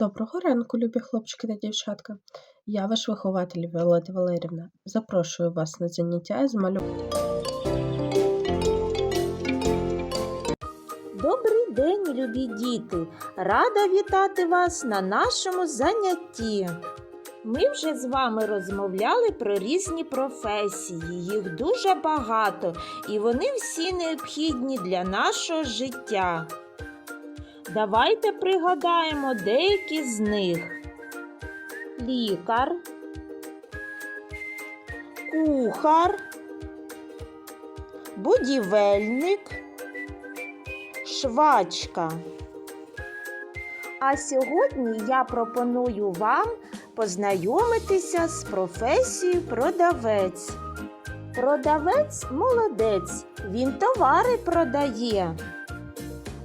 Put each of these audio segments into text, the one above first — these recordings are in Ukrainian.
Доброго ранку, любі хлопчики та дівчатка. Я ваш вихователь Віолета Валерівна. Запрошую вас на заняття з малювання. Добрий день, любі діти! Рада вітати вас на нашому занятті. Ми вже з вами розмовляли про різні професії. Їх дуже багато, і вони всі необхідні для нашого життя. Давайте пригадаємо деякі з них: лікар, кухар, будівельник швачка. А сьогодні я пропоную вам познайомитися з професією продавець. Продавець молодець, він товари продає.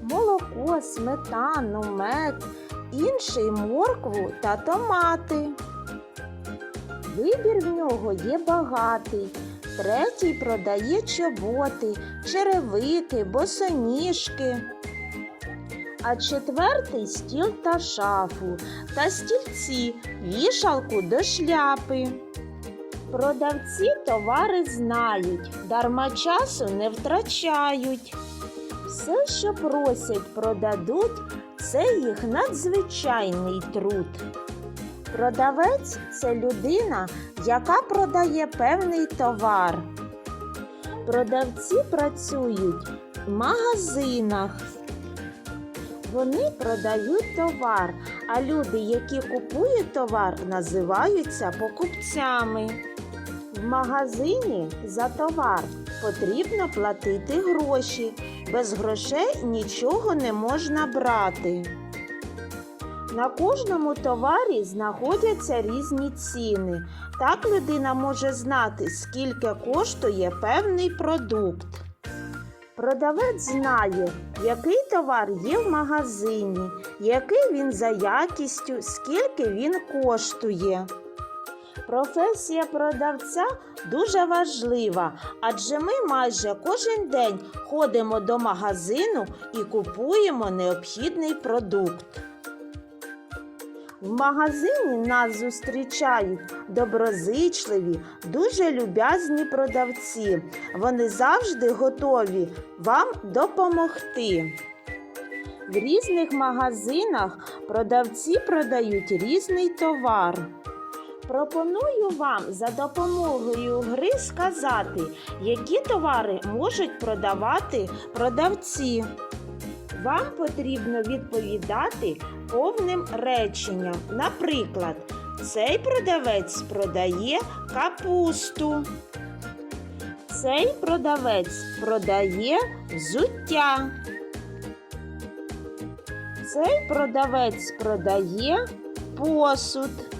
Молоко, сметану, мед, інший моркву та томати. Вибір в нього є багатий. Третій продає чоботи, черевики, босоніжки. А четвертий стіл та шафу та стільці, вішалку до шляпи. Продавці товари знають, дарма часу не втрачають. Все, що просять, продадуть, це їх надзвичайний труд. Продавець це людина, яка продає певний товар. Продавці працюють в магазинах. Вони продають товар, а люди, які купують товар, називаються покупцями. В магазині за товар потрібно платити гроші. Без грошей нічого не можна брати. На кожному товарі знаходяться різні ціни. Так людина може знати, скільки коштує певний продукт. Продавець знає, який товар є в магазині, який він за якістю, скільки він коштує. Професія продавця дуже важлива, адже ми майже кожен день ходимо до магазину і купуємо необхідний продукт. В магазині нас зустрічають доброзичливі, дуже люб'язні продавці. Вони завжди готові вам допомогти. В різних магазинах продавці продають різний товар. Пропоную вам за допомогою гри сказати, які товари можуть продавати продавці. Вам потрібно відповідати повним реченням. Наприклад, цей продавець продає капусту. Цей продавець продає взуття. Цей продавець продає посуд.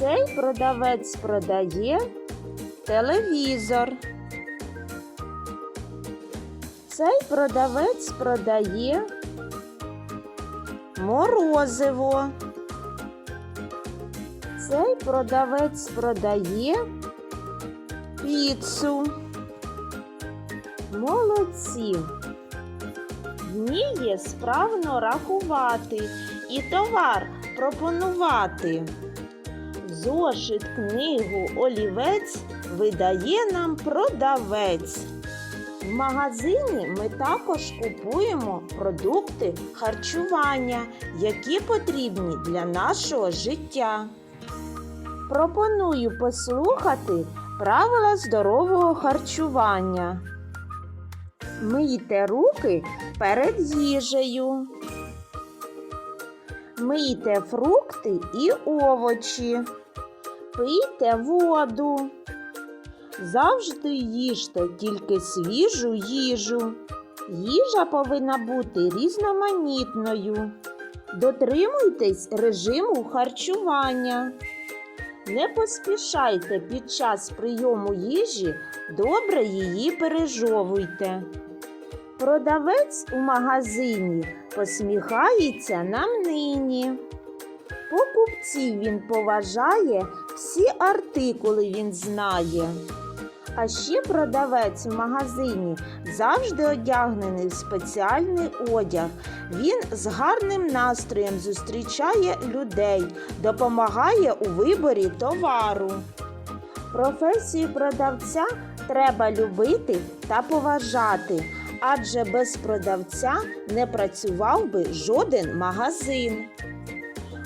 Цей продавець продає телевізор. Цей продавець продає морозиво. Цей продавець продає піцу. Молодці. Вміє справно рахувати і товар пропонувати. Зошит, книгу, олівець видає нам продавець. В магазині ми також купуємо продукти харчування, які потрібні для нашого життя. Пропоную послухати правила здорового харчування. Мийте руки перед їжею. Мийте фрукти і овочі. Пийте воду. Завжди їжте тільки свіжу їжу. Їжа повинна бути різноманітною. Дотримуйтесь режиму харчування. Не поспішайте під час прийому їжі, добре її пережовуйте. Продавець у магазині посміхається нам нині. Покупців він поважає, всі артикули він знає. А ще продавець в магазині завжди одягнений в спеціальний одяг. Він з гарним настроєм зустрічає людей, допомагає у виборі товару. Професію продавця треба любити та поважати, адже без продавця не працював би жоден магазин.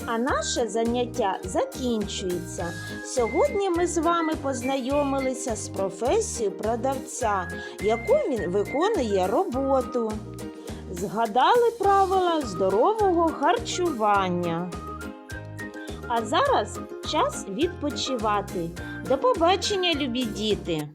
А наше заняття закінчується. Сьогодні ми з вами познайомилися з професією продавця, яку він виконує роботу. Згадали правила здорового харчування. А зараз час відпочивати. До побачення, любі діти!